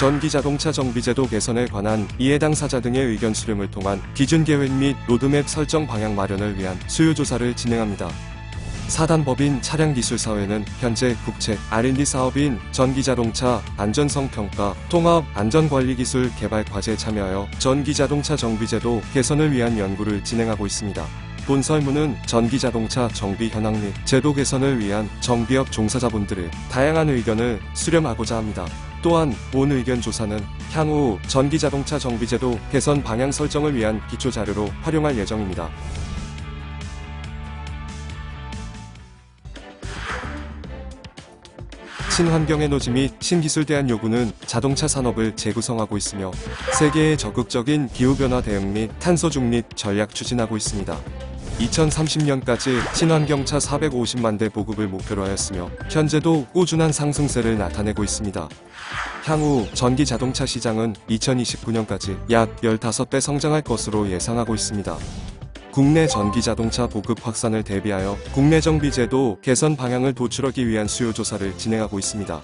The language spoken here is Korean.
전기자동차 정비제도 개선에 관한 이해 당사자 등의 의견 수렴을 통한 기준 계획 및 로드맵 설정 방향 마련을 위한 수요 조사를 진행합니다. 사단법인 차량기술사회는 현재 국책 R&D 사업인 전기자동차 안전성 평가 통합 안전관리기술 개발 과제에 참여하여 전기자동차 정비제도 개선을 위한 연구를 진행하고 있습니다. 본 설문은 전기자동차 정비 현황 및 제도 개선을 위한 정비업 종사자분들의 다양한 의견을 수렴하고자 합니다. 또한 본 의견 조사는 향후 전기자동차 정비제도 개선 방향 설정을 위한 기초 자료로 활용할 예정입니다. 친환경 에너지 및 신기술 대한 요구는 자동차 산업을 재구성하고 있으며 세계의 적극적인 기후변화 대응 및 탄소 중립 전략 추진하고 있습니다. 2030년까지 친환경차 450만 대 보급을 목표로 하였으며 현재도 꾸준한 상승세를 나타내고 있습니다. 향후 전기 자동차 시장은 2029년까지 약 15배 성장할 것으로 예상하고 있습니다. 국내 전기 자동차 보급 확산을 대비하여 국내 정비제도 개선 방향을 도출하기 위한 수요조사를 진행하고 있습니다.